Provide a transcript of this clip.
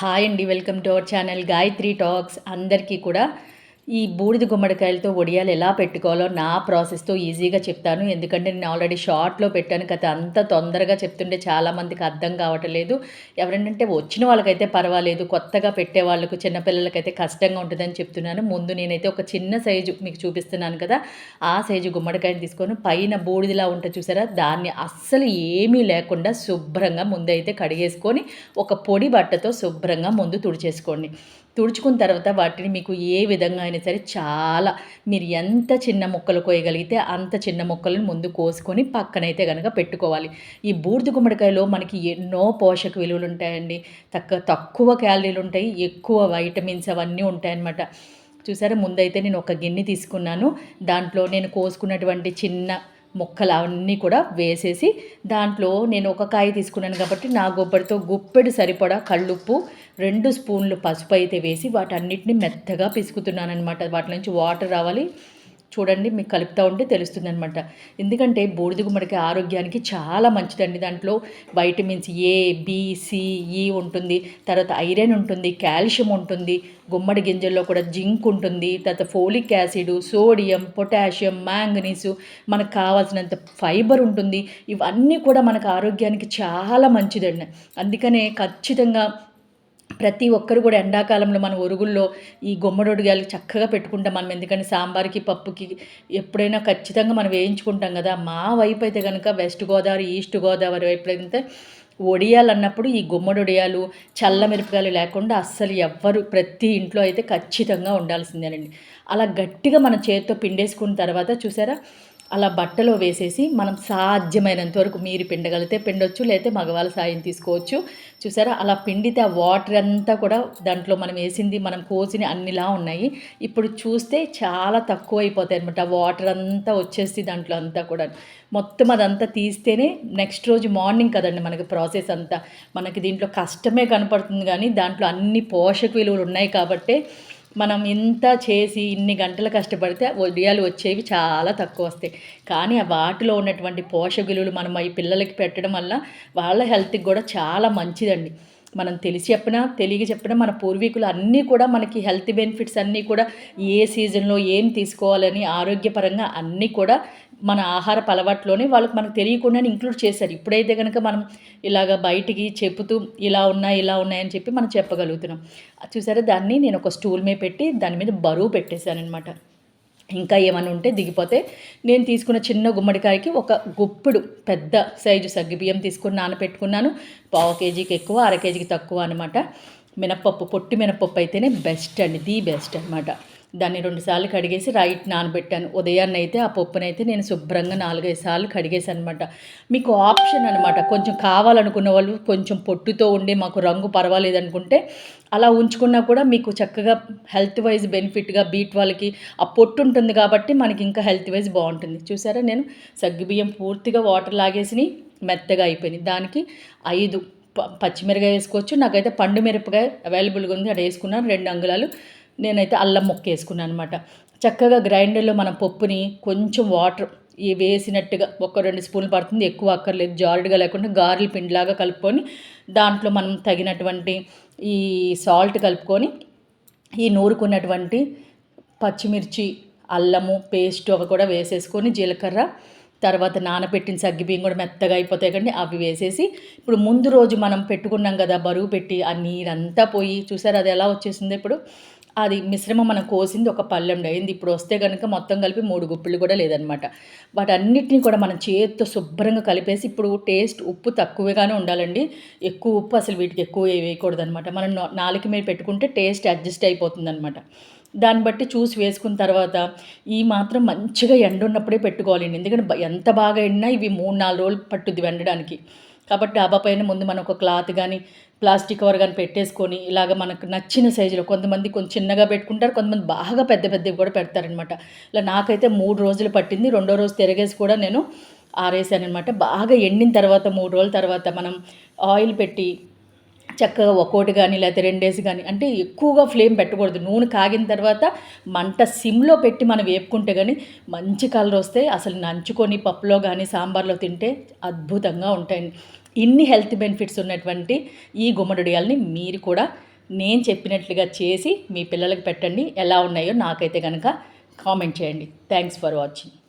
Hi అండి welcome to our channel Gayatri talks. అందరికీ కూడా ఈ బూడిద గుమ్మడికాయలతో వడియాలు ఎలా పెట్టుకోవాలో నా ప్రాసెస్తో ఈజీగా చెప్తాను. ఎందుకంటే నేను ఆల్రెడీ షార్ట్లో పెట్టాను కదా అంత తొందరగా చెప్తుంటే చాలామందికి అర్థం కావట్లేదు ఎవరంటే వచ్చిన వాళ్ళకైతే పర్వాలేదు కొత్తగా పెట్టే వాళ్ళకు చిన్నపిల్లలకైతే కష్టంగా ఉంటుందని చెప్తున్నాను. ముందు నేనైతే ఒక చిన్న సైజు మీకు చూపిస్తున్నాను కదా ఆ సైజు గుమ్మడికాయని తీసుకొని పైన బూడిదిలా ఉంటుంది చూసారా దాన్ని అస్సలు ఏమీ లేకుండా శుభ్రంగా ముందైతే కడిగేసుకొని ఒక పొడి బట్టతో శుభ్రంగా ముందు తుడిచేసుకోండి. తుడుచుకున్న తర్వాత వాటిని మీకు ఏ విధంగా అయినా సరే చాలా మీరు ఎంత చిన్న ముక్కలు కోయగలిగితే అంత చిన్న ముక్కలను ముందు కోసుకొని పక్కనైతే కనుక పెట్టుకోవాలి. ఈ బూడిద గుమ్మడికాయలో మనకి ఎన్నో పోషక విలువలు ఉంటాయండి. తక్కువ తక్కువ క్యాలరీలు ఉంటాయి ఎక్కువ వైటమిన్స్ అవన్నీ ఉంటాయన్నమాట. చూసారా? ముందైతే నేను ఒక గిన్నె తీసుకున్నాను. దాంట్లో నేను కోసుకున్నటువంటి చిన్న ముక్కలు అవన్నీ కూడా వేసేసి దాంట్లో నేను ఒక కాయ తీసుకున్నాను కాబట్టి నా గొబ్బరితో గుప్పెడు సరిపడా కళ్ళుప్పు రెండు స్పూన్లు పసుపు అయితే వేసి వాటన్నిటిని మెత్తగా పిసుకుతున్నాను అనమాట వాటి నుంచి వాటర్ రావాలి. చూడండి మీకు కలుపుతూ ఉంటే తెలుస్తుంది అనమాట ఎందుకంటే బూడిద గుమ్మడికి ఆరోగ్యానికి చాలా మంచిదండి. దాంట్లో వైటమిన్స్ ఏ బిసిఈ ఉంటుంది. తర్వాత ఐరన్ ఉంటుంది కాల్షియం ఉంటుంది. గుమ్మడి గింజల్లో కూడా జింక్ ఉంటుంది. తర్వాత folic acid sodium potassium manganese మనకు కావాల్సినంత ఫైబర్ ఉంటుంది. ఇవన్నీ కూడా మనకు ఆరోగ్యానికి చాలా మంచిదండి. అందుకనే ఖచ్చితంగా ప్రతి ఒక్కరు కూడా ఎండాకాలంలో మన ఒరుగుల్లో ఈ గుమ్మడొడిగాలు చక్కగా పెట్టుకుంటాం మనం. ఎందుకంటే సాంబార్కి పప్పుకి ఎప్పుడైనా ఖచ్చితంగా మనం వేయించుకుంటాం కదా. మా వైపు అయితే కనుక వెస్ట్ గోదావరి ఈస్ట్ గోదావరి వైపు అయితే ఒడియాలు అన్నప్పుడు ఈ గుమ్మడి వడియాలు చల్ల మిరపకాయలు లేకుండా అస్సలు ఎవ్వరు ప్రతి ఇంట్లో అయితే ఖచ్చితంగా ఉండాల్సిందేనండి. అలా గట్టిగా మన చేతితో పిండేసుకున్న తర్వాత చూసారా? అలా బట్టలో వేసేసి మనం సాధ్యమైనంత వరకు మీరు పిండగలిగితే పిండొచ్చు లేకపోతే మగవాళ్ళ సాయం తీసుకోవచ్చు. చూసారా? అలా పిండితే ఆ వాటర్ అంతా కూడా దాంట్లో మనం వేసింది మనం కోసిన అన్నిలా ఉన్నాయి. ఇప్పుడు చూస్తే చాలా తక్కువ అయిపోతాయి అనమాట ఆ వాటర్ అంతా వచ్చేసి దాంట్లో అంతా కూడా. మొత్తం అదంతా తీస్తేనే నెక్స్ట్ రోజు మార్నింగ్ కదండి మనకి ప్రాసెస్ అంతా. మనకి దీంట్లో కష్టమే కనపడుతుంది కానీ దాంట్లో అన్ని పోషక విలువలు ఉన్నాయి కాబట్టి మనం ఇంత చేసి ఇన్ని గంటలు కష్టపడితే ఉదయాలు వచ్చేవి చాలా తక్కువ వస్తాయి. కానీ ఆ వాటిలో ఉన్నటువంటి పోషకులు మనం ఈ పిల్లలకి పెట్టడం వల్ల వాళ్ళ హెల్త్కి కూడా చాలా మంచిదండి. మనం తెలిసి చెప్పినా తెలియ చెప్పినా మన పూర్వీకులు అన్నీ కూడా మనకి హెల్త్ బెనిఫిట్స్ అన్నీ కూడా ఏ సీజన్లో ఏం తీసుకోవాలని ఆరోగ్యపరంగా అన్నీ కూడా మన ఆహార అలవాట్లోనే వాళ్ళకి మనకు తెలియకుండానే ఇంక్లూడ్ చేశారు. ఇప్పుడైతే కనుక మనం ఇలాగ బయటికి చెబుతూ ఇలా ఉన్నాయి ఇలా ఉన్నాయని చెప్పి మనం చెప్పగలుగుతున్నాం. చూసారా? దాన్ని నేను ఒక స్టూల్ మీద పెట్టి దాని మీద బరువు పెట్టేశాను అనమాట ఇంకా ఏమైనా ఉంటే దిగిపోతే నేను తీసుకున్న చిన్న గుమ్మడికాయకి ఒక గుప్పుడు పెద్ద సైజు సగ్గిబియ్యం తీసుకుని నానపెట్టుకున్నాను. పావు కేజీకి ఎక్కువ అర కేజీకి తక్కువ అనమాట మినప్పప్పు పొట్టి మినప్పప్పు అయితేనే బెస్ట్ అండి ది బెస్ట్ అనమాట దాన్ని రెండుసార్లు కడిగేసి రైట్ నానబెట్టాను. ఉదయాన్నే అయితే ఆ పప్పునైతే నేను శుభ్రంగా నాలుగైదు సార్లు కడిగేసాను అనమాట మీకు ఆప్షన్ అనమాట కొంచెం కావాలనుకున్న వాళ్ళు కొంచెం పొట్టుతో ఉండి మాకు రంగు పర్వాలేదు అనుకుంటే అలా ఉంచుకున్నా కూడా మీకు చక్కగా హెల్త్ వైజ్ బెనిఫిట్గా బీట్ వాళ్ళకి ఆ పొట్టు ఉంటుంది కాబట్టి మనకి ఇంకా హెల్త్ వైజ్ బాగుంటుంది. చూసారా నేను సగ్గుబియ్యం పూర్తిగా వాటర్ లాగేసి మెత్తగా అయిపోయింది. దానికి ఐదు పచ్చిమిరకాయ వేసుకోవచ్చు. నాకైతే పండు మిరపకాయ అవైలబుల్గా ఉంది. అది వేసుకున్నాను రెండు అంగుళాలు నేనైతే అల్లం ముక్క వేసుకున్నాను అనమాట చక్కగా గ్రైండర్లో మనం పప్పుని కొంచెం వాటర్ ఈ వేసినట్టుగా ఒక రెండు స్పూన్లు పడుతుంది. ఎక్కువ అక్కర్లేదు జారుడుగా లేకుండా గారెల పిండిలాగా కలుపుకొని దాంట్లో మనం తగినటువంటి ఈ సాల్ట్ కలుపుకొని ఈ నూరుకున్నటువంటి పచ్చిమిర్చి అల్లము పేస్ట్ అవి కూడా వేసేసుకొని జీలకర్ర తర్వాత నానబెట్టిన సగ్గిబియ్యం కూడా మెత్తగా అయిపోతాయి కండి అవి వేసేసి ఇప్పుడు ముందు రోజు మనం పెట్టుకున్నాం కదా బరువు పెట్టి ఆ నీరంతా పోయి చూసారు అది ఎలా వచ్చేసింది ఇప్పుడు? అది మిశ్రమం మనం కోసింది ఒక పళ్ళెండు అయింది ఇప్పుడు వస్తే కనుక మొత్తం కలిపి మూడు గుప్పిళ్ళు కూడా లేదనమాట. వాటన్నిటిని కూడా మనం చేతితో శుభ్రంగా కలిపేసి ఇప్పుడు టేస్ట్ ఉప్పు తక్కువగానే ఉండాలండి. ఎక్కువ ఉప్పు అసలు వీటికి ఎక్కువ వేయకూడదు అనమాట మనం నాలుగు మీద పెట్టుకుంటే టేస్ట్ అడ్జస్ట్ అయిపోతుంది అనమాట దాన్ని బట్టి చూసి వేసుకున్న తర్వాత ఈ మాత్రం మంచిగా ఎండ ఉన్నప్పుడే పెట్టుకోవాలండి. ఎందుకంటే ఎంత బాగా ఎండినా ఇవి మూడు నాలుగు రోజులు పట్టుద్ది వెండడానికి. కాబట్టి డాబా పైన ముందు మనం ఒక క్లాత్ కానీ ప్లాస్టిక్ కవర్ కానీ పెట్టేసుకొని ఇలాగ మనకు నచ్చిన సైజులో కొంతమంది కొంచెం చిన్నగా పెట్టుకుంటారు కొంతమంది బాగా పెద్ద పెద్దవి కూడా పెడతారనమాట ఇలా నాకైతే మూడు రోజులు పట్టింది. రెండో రోజు తిరగేసి కూడా నేను ఆరేసానమాట బాగా ఎండిన తర్వాత మూడు రోజుల తర్వాత మనం ఆయిల్ పెట్టి చక్కగా ఒక్కోటి కానీ లేకపోతే రెండేసి కానీ అంటే ఎక్కువగా ఫ్లేమ్ పెట్టకూడదు. నూనె కాగిన తర్వాత మంట సిమ్లో పెట్టి మనం వేపుకుంటే కానీ మంచి కలర్ వస్తే అసలు నంచుకొని పప్పులో కానీ సాంబార్లో తింటే అద్భుతంగా ఉంటాయి ఇన్ని హెల్త్ బెనిఫిట్స్ ఉన్నటువంటి ఈ గుమ్మడియాలని మీరు కూడా నేను చెప్పినట్లుగా చేసి మీ పిల్లలకు పెట్టండి. ఎలా ఉన్నాయో నాకైతే కనుక కామెంట్ చేయండి. Thanks for watching